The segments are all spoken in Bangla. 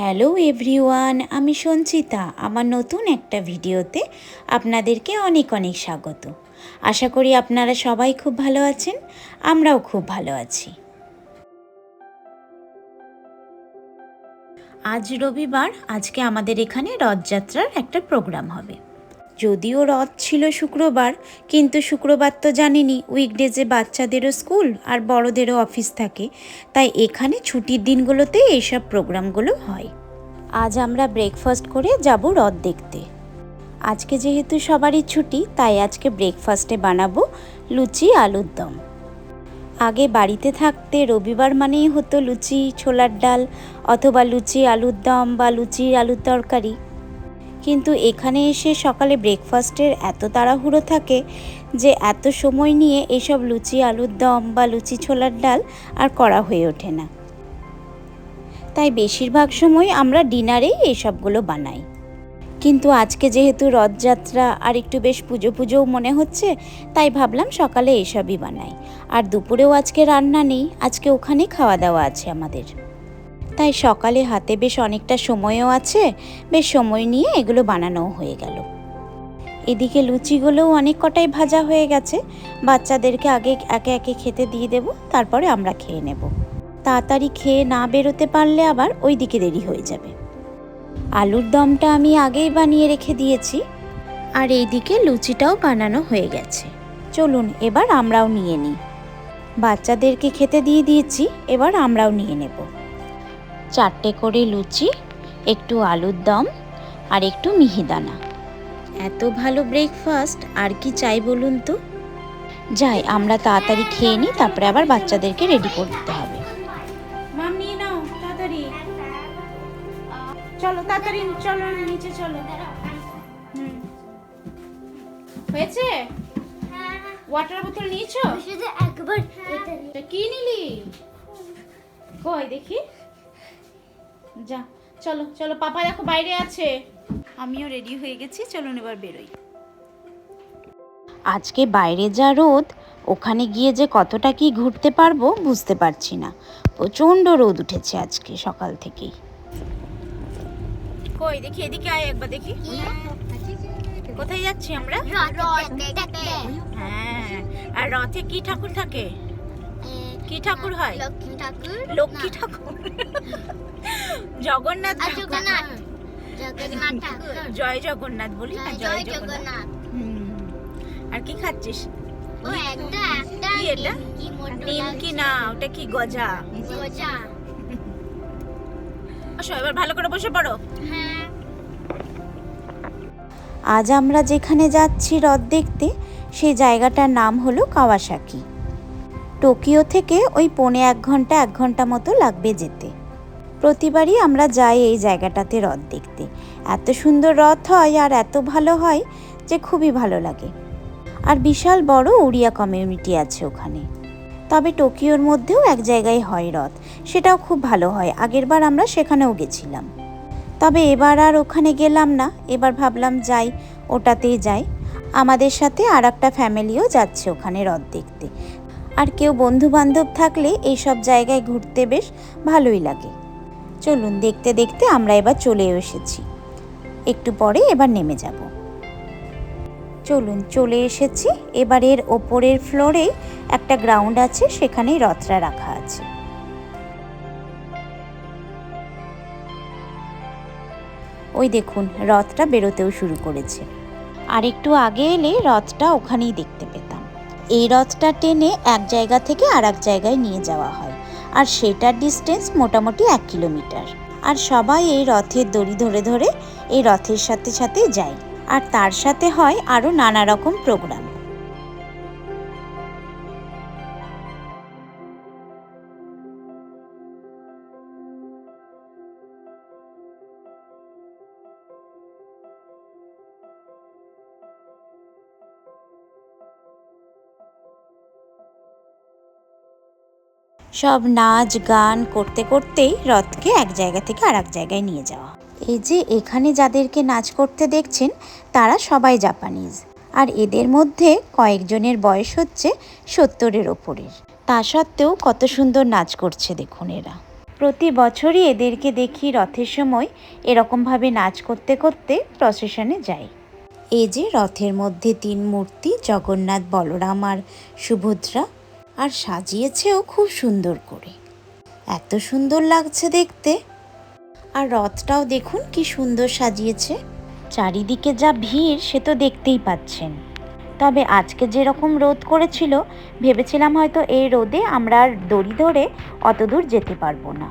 হ্যালো এভরিওয়ান, আমি সঞ্চিতা। আমার নতুন একটা ভিডিওতে আপনাদেরকে অনেক অনেক স্বাগত। আশা করি আপনারা সবাই খুব ভালো আছেন, আমরাও খুব ভালো আছি। আজ রবিবার, আজকে আমাদের এখানে রথযাত্রার একটা প্রোগ্রাম হবে। যদিও রথ ছিল শুক্রবার, কিন্তু শুক্রবার তো জানেনি, উইকডেজে বাচ্চাদেরও স্কুল আর বড়দেরও অফিস থাকে। তাই এখানে ছুটির দিনগুলোতে এইসব প্রোগ্রামগুলো হয়। আজ আমরা ব্রেকফাস্ট করে যাব রথ দেখতে। আজকে যেহেতু সবারই ছুটি, তাই আজকে ব্রেকফাস্টে বানাবো লুচি আলুর দম। আগে বাড়িতে থাকতে রবিবার মানেই হতো লুচি, ছোলার ডাল অথবা লুচি আলুর দম বা লুচি আলুর তরকারি। কিন্তু এখানে এসে সকালে ব্রেকফাস্টের এত তাড়াহুড়ো থাকে যে এত সময় নিয়ে এসব লুচি আলুর দম বা লুচি ছোলার ডাল আর করা হয়ে ওঠে না। তাই বেশিরভাগ সময় আমরা ডিনারেই এসবগুলো বানাই। কিন্তু আজকে যেহেতু রথযাত্রা আর একটু বেশ পুজো পুজোও মনে হচ্ছে, তাই ভাবলাম সকালে এসবই বানাই। আর দুপুরেও আজকে রান্না নেই, আজকে ওখানে খাওয়া দাওয়া আছে আমাদের। তাই সকালে হাতে বেশ অনেকটা সময়ও আছে, বেশ সময় নিয়ে এগুলো বানানোও হয়ে গেল। এদিকে লুচিগুলোও অনেক কটাই ভাজা হয়ে গেছে। বাচ্চাদেরকে আগে একে একে খেতে দিয়ে দেব, তারপরে আমরা খেয়ে নেব। তাড়াতাড়ি খেয়ে না বেরোতে পারলে আবার ওই দিকে দেরি হয়ে যাবে। আলুর দমটা আমি আগেই বানিয়ে রেখে দিয়েছি। আর এইদিকে লুচিটাও বানানো হয়ে গেছে। চলুন, এবার আমরাও নিয়ে নিই। বাচ্চাদেরকে খেতে দিয়ে দিয়েছি, এবার আমরাও নিয়ে নেব। চারটে করে লুচি একটু আলুর দম আর একটু মিহিদানা এত ভালো ব্রেকফাস্ট আর কি চাই বলুন তো? যাই আমরা তাড়াতাড়ি খেয়ে নিই তারপরে আবার বাচ্চাদেরকে রেডি করতে হবে। মাম নিয়ে নাও তাড়াতাড়ি। চলো তাড়াতাড়ি চলো নিচে চলো। হয়েছে? ওয়াটার বোতল নিয়েছো? একবার কি নিলি? কই দেখি। যা চলো চলো পাপা দেখো বাইরে আছে। আমিও রেডি হয়ে গেছি চলুন এবার বেরোই। আজকে বাইরে যা রোদ ওখানে গিয়ে যে কতটা কি ঘুরতে পারব বুঝতে পারছি না। প্রচণ্ড রোদ উঠেছে আজকে সকাল থেকেই। কই দেখি এদিকে আয় একবার দেখি। কোথায় যাচ্ছি আমরা? হ্যাঁ আর রথে কি ঠাকুর থাকে? কি ঠাকুর হয়? লক্ষ্মী ঠাকুর? লক্ষ্মী ঠাকুর? জগন্নাথ ঠাকুর। জগন্নাথ। জগন্নাথ ঠাকুর। জয় জগন্নাথ বলি না জয় জগন্নাথ। আর কি খাচ্ছিস? ও একটা একটা কি এটা? কি নিমকি না ওটা কি গজা? গজা। বসো এবার ভালো করে বসে পড়ো। হ্যাঁ। আজ আমরা যেখানে যাচ্ছি হ্রদ দেখতে সেই জায়গাটার নাম হলো কাওয়াসাকি। টোকিও থেকে ওই পৌনে এক ঘণ্টা এক ঘণ্টা মতো লাগবে যেতে। প্রতিবারই আমরা যাই এই জায়গাটাতে হ্রদ দেখতে। এত সুন্দর রথ হয় আর এত ভালো হয় যে খুবই ভালো লাগে। আর বিশাল বড় উড়িয়া কমিউনিটি আছে ওখানে। তবে টোকিওর মধ্যেও এক জায়গায় হয় রথ। সেটাও খুব ভালো হয়। আগেরবার আমরা সেখানেও গেছিলাম। তবে এবার আর ওখানে গেলাম না। এবার ভাবলাম যাই, ওটাতেই যাই। আমাদের সাথে আর একটা ফ্যামিলিও যাচ্ছে ওখানে হ্রদ দেখতে। আর কেউ বন্ধু বান্ধব থাকলে এইসব জায়গায় ঘুরতে বেশ ভালোই লাগে। চলুন দেখতে দেখতে আমরা এবার চলে এসেছি। একটু পরে এবার নেমে যাব। চলুন চলে এসেছি। এবার এর ওপরের ফ্লোরে একটা গ্রাউন্ড আছে, সেখানেই রথটা রাখা আছে। ওই দেখুন, রথটা বেরোতেও শুরু করেছে। আর একটু আগে এলে রথটা ওখানেই দেখতে পেতাম এই রথটা টেনে এক জায়গা থেকে আর এক জায়গায় নিয়ে যাওয়া হয়। আর সেটার ডিস্টেন্স মোটামুটি এক কিলোমিটার। আর সবাই এই রথের দড়ি ধরে ধরে এই রথের সাথে সাথে যায়। আর তার সাথে হয় আরও নানা রকম প্রোগ্রাম সব নাচ, গান করতে করতেই রথকে এক জায়গা থেকে আর এক জায়গায় নিয়ে যাওয়া। এই যে এখানে যাদেরকে নাচ করতে দেখছেন, তারা সবাই জাপানিজ। আর এদের মধ্যে কয়েকজনের বয়স হচ্ছে সত্তরের ওপরের। তা সত্ত্বেও কত সুন্দর নাচ করছে দেখুন এরা। প্রতি বছরই এদেরকে দেখি রথের সময় এরকমভাবে নাচ করতে করতে প্রসেশনে যায়। এই যে রথের মধ্যে তিন মূর্তি, জগন্নাথ, বলরাম আর সুভদ্রা। আর সাজিয়েছেও খুব সুন্দর করে। এত সুন্দর লাগছে দেখতে। আর রথটাও দেখুন কি সুন্দর সাজিয়েছে। চারিদিকে যা ভিড় সে তো দেখতেই পাচ্ছেন। তবে আজকে যেরকম রোদ করেছিল, ভেবেছিলাম হয়তো এই রোদে আমরা আর দড়ি ধরে অত দূর যেতে পারব না।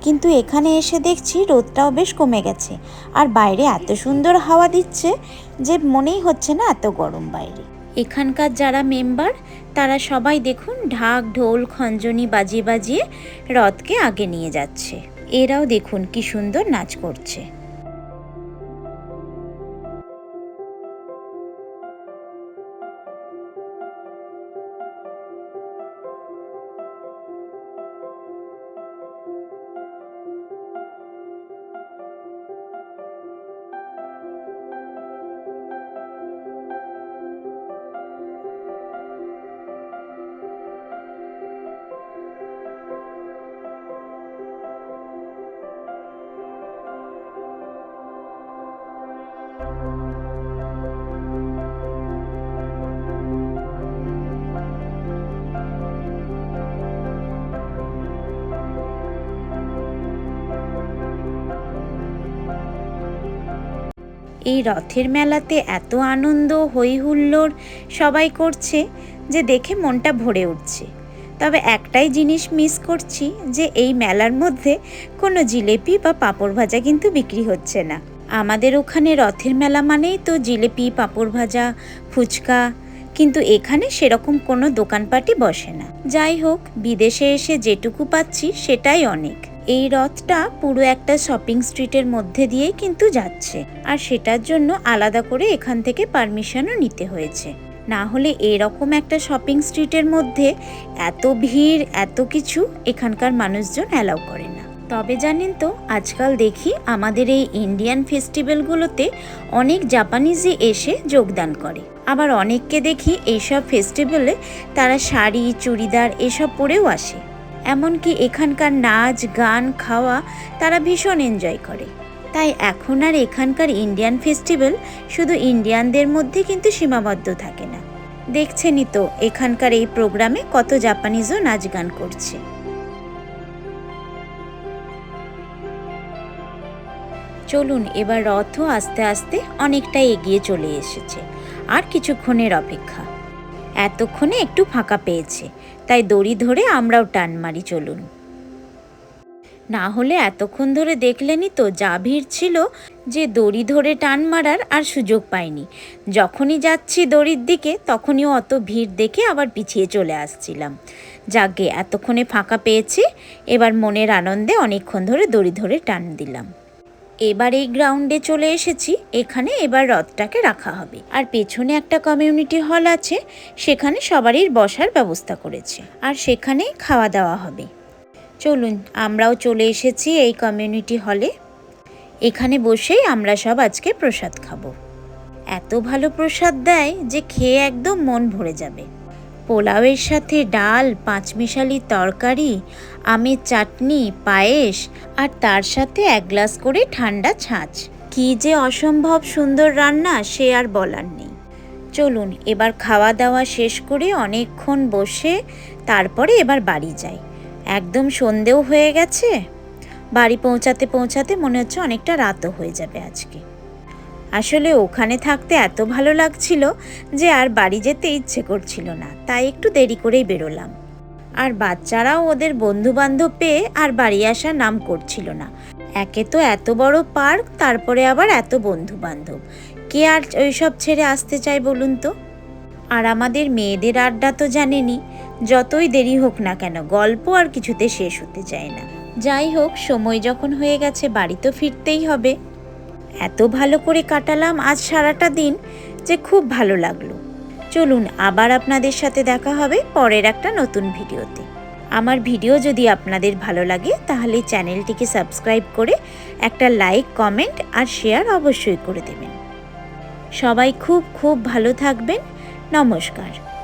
কিন্তু এখানে এসে দেখছি রোদটাও বেশ কমে গেছে। আর বাইরে এত সুন্দর হাওয়া দিচ্ছে যে মনেই হচ্ছে না এত গরম বাইরে। এখানকার যারা মেম্বার, তারা সবাই দেখুন ঢাক, ঢোল, খঞ্জনি বাজিয়ে বাজিয়ে রথকে আগে নিয়ে যাচ্ছে। এরাও দেখুন কি সুন্দর নাচ করছে। এই রথের মেলাতে এত আনন্দ হই হুল্লোড় সবাই করছে যে দেখে মনটা ভরে উঠছে। তবে একটাই জিনিস মিস করছি যে এই মেলার মধ্যে কোনো জিলেপি বা পাঁপড় ভাজা কিন্তু বিক্রি হচ্ছে না। আমাদের ওখানে রথের মেলা মানেই তো জিলেপি, পাঁপড় ভাজা, ফুচকা, কিন্তু এখানে সেরকম কোনো দোকানপাটি বসে না। যাই হোক, বিদেশে এসে যেটুকু পাচ্ছি সেটাই অনেক। এই রথটা পুরো একটা শপিং স্ট্রিটের মধ্যে দিয়েই কিন্তু যাচ্ছে। আর সেটার জন্য আলাদা করে এখান থেকে পারমিশনও নিতে হয়েছে। না হলে এরকম একটা শপিং স্ট্রিটের মধ্যে এত ভিড়, এত কিছু এখানকার মানুষজন অ্যালাউ করে না। তবে জানেন তো, আজকাল দেখি আমাদের এই ইন্ডিয়ান ফেস্টিভ্যালগুলোতে অনেক জাপানিজই এসে যোগদান করে। আবার অনেককে দেখি এইসব ফেস্টিভ্যালে তারা শাড়ি, চুড়িদার এসব পরেও আসে। এমনকি এখানকার নাচ, গান, খাওয়া তারা ভীষণ এনজয় করে। তাই এখন আর এখানকার ইন্ডিয়ান ফেস্টিভ্যাল শুধু ইন্ডিয়ানদের মধ্যে কিন্তু সীমাবদ্ধ থাকে না। দেখছেনই তো এখানকার এই প্রোগ্রামে কত জাপানিজও নাচ গান করছে। চলুন এবার রথও আস্তে আস্তে অনেকটা এগিয়ে চলে এসেছে। আর কিছুক্ষণের অপেক্ষা। এতক্ষণে একটু ফাঁকা পেয়েছে। তাই দড়ি ধরে আমরাও টান মারি চলুন। না হলে এতক্ষণ ধরে দেখলেনই তো যা ভিড় ছিল যে দড়ি ধরে টান মারার আর সুযোগ পাইনি। যখনই যাচ্ছি দড়ির দিকে তখনই অত ভিড় দেখে আবার পিছিয়ে চলে আসছিলাম। যাকে এতক্ষণে ফাঁকা পেয়েছি, এবার মনের আনন্দে অনেকক্ষণ ধরে দড়ি ধরে টান দিলাম। এবার এই গ্রাউন্ডে চলে এসেছি, এখানে এবার রথটাকে রাখা হবে। আর পেছনে একটা কমিউনিটি হল আছে, সেখানে সবারই বসার ব্যবস্থা করেছে। আর সেখানে খাওয়া দাওয়া হবে। চলুন, আমরাও চলে এসেছি এই কমিউনিটি হলে। এখানে বসেই আমরা সব আজকে প্রসাদ খাব। এত ভালো প্রসাদ দেয় যে খেয়ে একদম মন ভরে যাবে। পোলাওয়ের সাথে ডাল, পাঁচমিশালি তরকারি, আমের চাটনি, পায়েস আর তার সাথে এক গ্লাস করে ঠান্ডা ছাঁচ। কি যে অসম্ভব সুন্দর রান্না সে আর বলার নেই। চলুন, এবার খাওয়া দাওয়া শেষ করে অনেকক্ষণ বসে তারপরে এবার বাড়ি যাই। একদম সন্ধেও হয়ে গেছে। বাড়ি পৌঁছাতে পৌঁছাতে মনে হচ্ছে অনেকটা রাতও হয়ে যাবে আজকে। আসলে ওখানে থাকতে এত ভালো লাগছিল যে আর বাড়ি যেতে ইচ্ছে করছিল না, তাই একটু দেরি করেই বেরোলাম। আর বাচ্চারাও ওদের বন্ধু বান্ধব পেয়ে আর বাড়ি আসার নাম করছিল না। একে তো এত বড় পার্ক, তারপরে আবার এত বন্ধু বান্ধব কে আর ওইসব ছেড়ে আসতে চায় বলুন তো? আর আমাদের মেয়েদের আড্ডা তো জানেনি, যতই দেরি হোক না কেন, গল্প আর কিছুতে শেষ হতে চায় না। যাই হোক, সময় যখন হয়ে গেছে, বাড়ি তো ফিরতেই হবে। এত ভালো করে কাটালাম আজ সারাটা দিন যে খুব ভালো লাগল। চলুন আবার আপনাদের সাথে দেখা হবে পরের একটা নতুন ভিডিওতে। আমার ভিডিও যদি আপনাদের ভালো লাগে, তাহলে চ্যানেলটিকে সাবস্ক্রাইব করে একটা লাইক, কমেন্ট আর শেয়ার অবশ্যই করে দেবেন। সবাই খুব খুব ভালো থাকবেন। নমস্কার।